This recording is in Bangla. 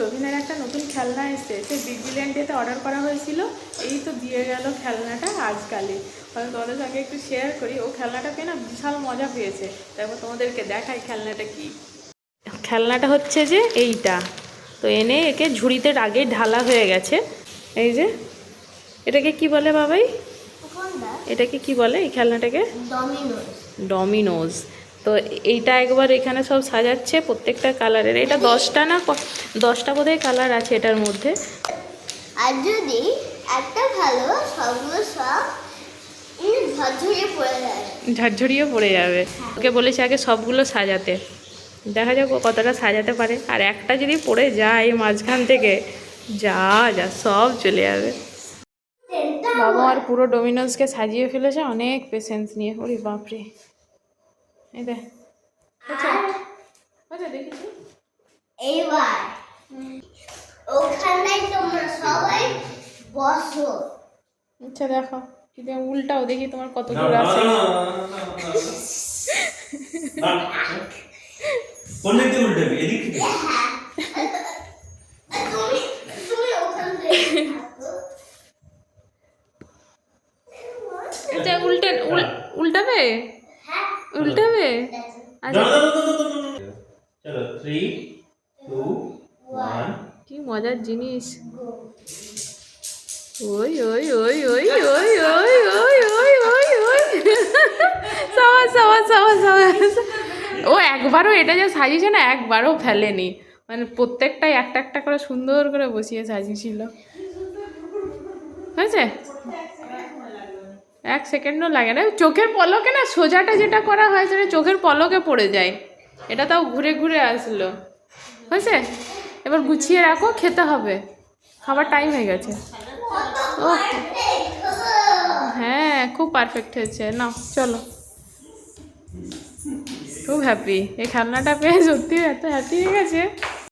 সবিনের একটা নতুন খেলনা এসেছে। সে বিগিল্যান্ডেতে অর্ডার করা হয়েছিল। এই তো দিয়ে গেল খেলনাটা আজকালে আমি তোমাদের সঙ্গে একটু শেয়ার করি। ও খেলনাটা পেয়ে না বিশাল মজা পেয়েছে। তারপর তোমাদেরকে দেখাই খেলনাটা কি। খেলনাটা হচ্ছে যে এইটা। তো এনে একে ঝুড়িতে আগে ঢালা হয়ে গেছে। এই যে এটাকে কি বলে বাবাই? এটাকে কি বলে এই খেলনাটাকে? ডমিনোজ। ডমিনোজ। তো এইটা একবার এখানে সব সাজাচ্ছে প্রত্যেকটা কালারের। এটা দশটা না দশটা বোধহয় কালার আছে এটার মধ্যে। আর যদি একটা ভালো সবগুলো সব ঝরঝরিয়ে পড়ে যাবে। ওকে বলেছে আগে সবগুলো সাজাতে। দেখা যাক কতটা সাজাতে পারে। আর একটা যদি পড়ে যায় মাঝখান থেকে যা যা সব চলে যাবে। বাবা আর পুরো ডোমিনোজকে সাজিয়ে ফেলেছে অনেক পেশেন্স নিয়ে। ওরে বাপরে। এই দেখ আচ্ছা। আচ্ছা দেখেছি এইবার ওখানটায় তোমরা সবাই বসো। আচ্ছা দেখো। যদি উল্টাও দেখি তোমার কত দূর আছে। কোন দিক উল্টাবে? এদিক তুমি তুমি ওখান এটা উল্টে উল- উল্টাবে? উল্টাবে আচ্ছা। চলো থ্রি টু ওয়ান কি মজার জিনিস। ওই ওই ওই ওই ওই ওই ওই ওই ওই ওই। সাবাস সাবাস সাবাস সাবাস। ও একবারও এটা যে সাজিয়েছে না একবারও ফেলেনি। মানে প্রত্যেকটাই একটা একটা করে সুন্দর করে বসিয়ে সাজিয়েছিল। হয়েছে? এক সেকেন্ডও লাগে না। চোখের পলকে না সোজাটা যেটা করা হয় সেটা চোখের পলকে পড়ে যায়। এটা তাও ঘুরে ঘুরে আসলো। হয়েছে? এবার গুছিয়ে রাখো, খেতে হবে। খাবার টাইম হয়ে গেছে। ও হ্যাঁ খুব পারফেক্ট হয়েছে। নাও, চলো। খুব হ্যাপি এই খেলনাটা পেয়ে সত্যি এত হ্যাপি হয়ে গেছে।